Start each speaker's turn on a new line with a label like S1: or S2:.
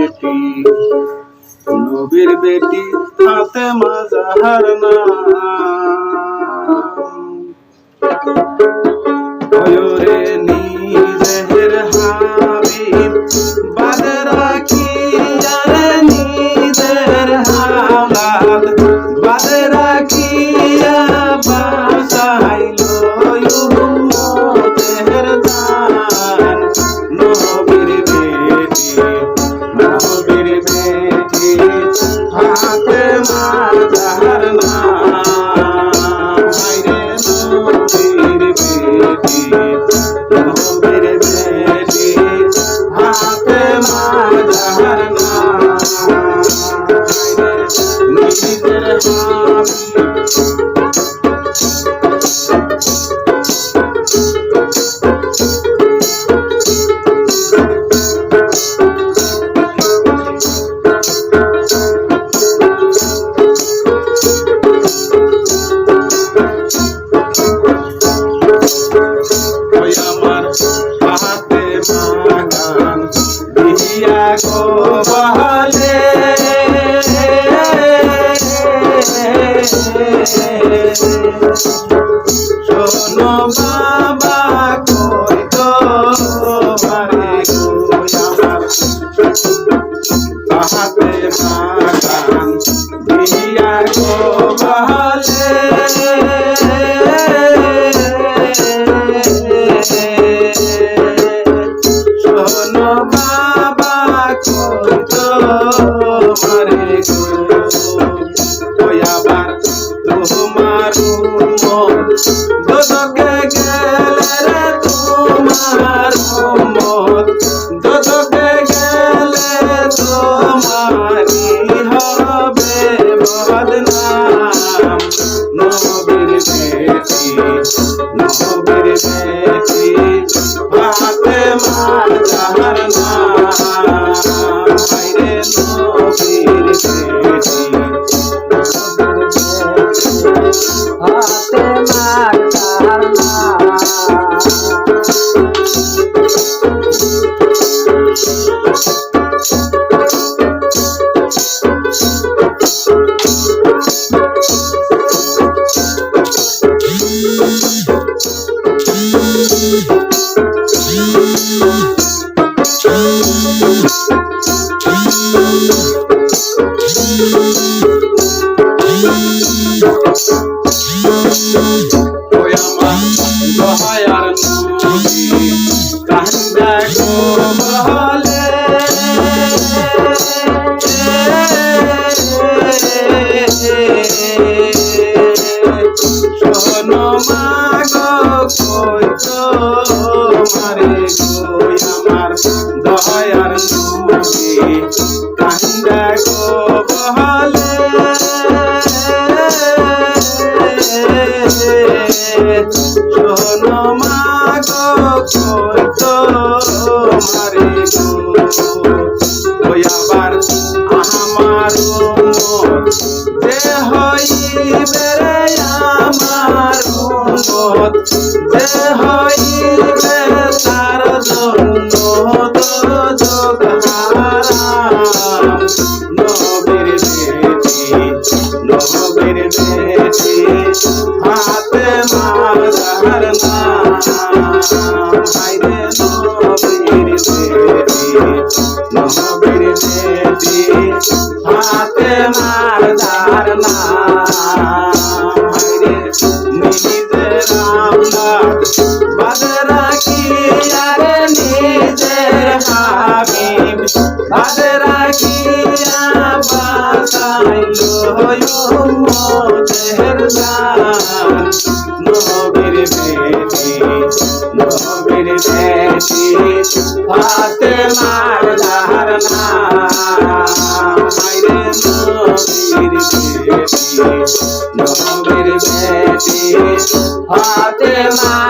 S1: বেটি নবীর বেটি হাতে মাজাহার নাম। ওরে হাতে গুরু ওই আবার তোমার নবীর দহায়ার নবী কান্দা গো বহলে শোনো মা গো কই তো মারে গো আমার দহায়ার নবী কান্দা গো বহলে নবীর বেটি হাতে মার যাহার নাম হায়রে নবীর বেটি নবীর বেটি হাতে মার যাহার নাম হায়রে নিজের আমলাদ বাদে রাখি আরে নিজের হাবিব বাদে রাখিয়া বাসাইলো নবীর বেটি হাতে মার হায়রে নবীর বেটি হাতে মার